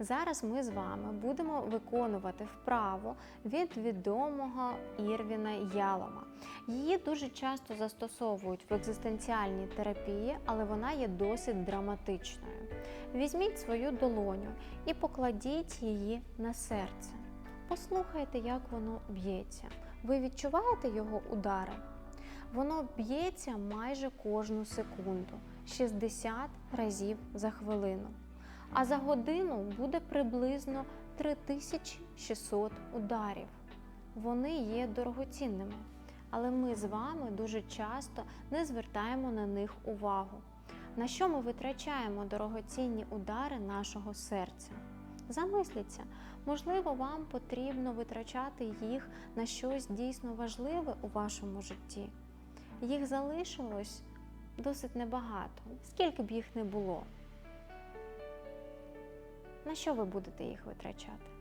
Зараз ми з вами будемо виконувати вправу від відомого Ірвіна Ялома. Її дуже часто застосовують в екзистенціальній терапії, але вона є досить драматичною. Візьміть свою долоню і покладіть її на серце. Послухайте, як воно б'ється. Ви відчуваєте його удари? Воно б'ється майже кожну секунду 60 разів за хвилину. А за годину буде приблизно 3600 ударів. Вони є дорогоцінними, але ми з вами дуже часто не звертаємо на них увагу. На що ми витрачаємо дорогоцінні удари нашого серця? Замисліться, можливо, вам потрібно витрачати їх на щось дійсно важливе у вашому житті. Їх залишилось досить небагато, скільки б їх не було. На що ви будете їх витрачати?